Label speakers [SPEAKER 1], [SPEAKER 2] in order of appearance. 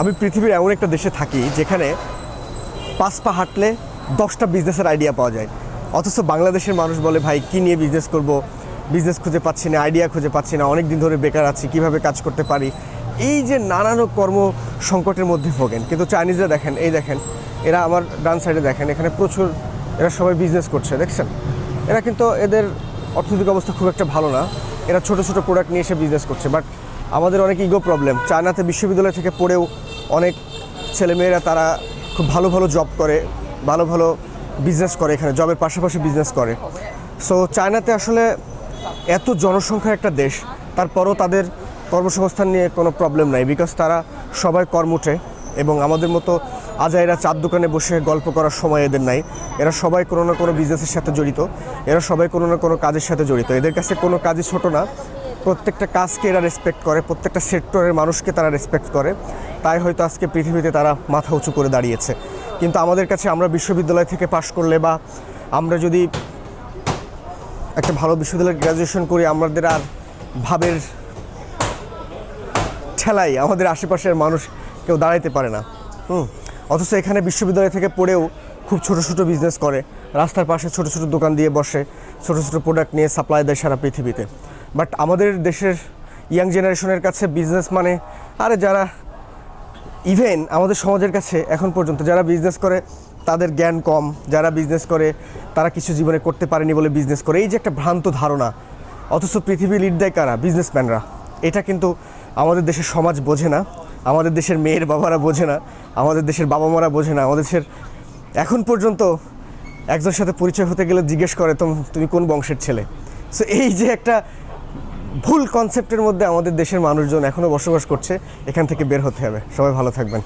[SPEAKER 1] আমি পৃথিবীর এমন একটা দেশে থাকি যেখানে পাঁচ পা হাঁটলে দশটা বিজনেসের আইডিয়া পাওয়া যায়। অথচ বাংলাদেশের মানুষ বলে, ভাই, কী নিয়ে বিজনেস করব? বিজনেস খুঁজে পাচ্ছি না আইডিয়া খুঁজে পাচ্ছি না অনেক দিন ধরে বেকার আছি, কীভাবে কাজ করতে পারি? এই যে নানান কর্ম সংকটের মধ্যে ভোগেন। কিন্তু চাইনিজরা দেখেন, এই দেখেন, এরা আমার ডান সাইডে দেখেন, এখানে প্রচুর, এরা সবাই বিজনেস করছে, দেখছেন? এরা কিন্তু এদের অর্থনৈতিক অবস্থা খুব একটা ভালো না। এরা ছোট ছোট প্রোডাক্ট নিয়ে এসে বিজনেস করছে বাট আমাদের অনেক ইগো প্রবলেম চায়নাতে বিশ্ববিদ্যালয় থেকে পড়েও অনেক ছেলেমেয়েরা তারা খুব ভালো ভালো জব করে, ভালো ভালো বিজনেস করে এখানে জবের পাশাপাশি বিজনেস করে। সো চায়নাতে আসলে এত জনসংখ্যার একটা দেশ, তারপরও তাদের কর্মসংস্থান নিয়ে কোনো প্রবলেম নাই বিকজ তারা সবাই কর্ম কর্মঠে এবং আমাদের মতো আজাইরা চার দোকানে বসে গল্প করার সময় এদের নাই। এরা সবাই কোনো না কোনো বিজনেসের সাথে জড়িত, এরা সবাই কোনো না কোনো কাজের সাথে জড়িত। এদের কাছে কোনো কাজই ছোট না প্রত্যেকটা কাজকে এরা রেসপেক্ট করে, প্রত্যেকটা সেক্টরের মানুষকে তারা রেসপেক্ট করে। তাই হয়তো আজকে পৃথিবীতে তারা মাথা উঁচু করে দাঁড়িয়েছে। কিন্তু আমাদের কাছে আমরা বিশ্ববিদ্যালয় থেকে পাশ করলে বা আমরা যদি একটা ভালো বিশ্ববিদ্যালয়ে গ্র্যাজুয়েশন করি, আমাদের আর ভাবের ঠেলাই আমাদের আশেপাশের মানুষ কেউ দাঁড়াইতে পারে না। হুম, অথচ এখানে বিশ্ববিদ্যালয় থেকে পড়েও খুব ছোট ছোট বিজনেস করে। রাস্তার পাশে ছোট ছোট দোকান দিয়ে বসে, ছোট ছোট প্রোডাক্ট নিয়ে সাপ্লাই দেয় সারা পৃথিবীতে। বাট আমাদের দেশের ইয়াং জেনারেশনের কাছে বিজনেস মানে আরে যারা ইভেন আমাদের সমাজের কাছে এখন পর্যন্ত যারা বিজনেস করে, তাদের জ্ঞান কম। যারা বিজনেস করে, তারা কিছু জীবনে করতে পারেনি বলে বিজনেস করে। এই যে একটা ভ্রান্ত ধারণা, অথচ পৃথিবী লিড দেয় কারা? বিজনেসম্যানরা এটা কিন্তু আমাদের দেশের সমাজ বোঝে না। আমাদের দেশের মেয়ের বাবারা বোঝে না। আমাদের দেশের বাবা মারা বোঝে না। আমাদের দেশের এখন পর্যন্ত একজনের সাথে পরিচয় হতে গেলে জিজ্ঞেস করে, "তোম- তুমি কোন বংশের ছেলে? সো এই যে একটা ভুল কনসেপ্টের মধ্যে আমাদের দেশের মানুষজন এখনও বসবাস করছে, এখান থেকে বের হতে হবে। সবাই ভালো থাকবেন।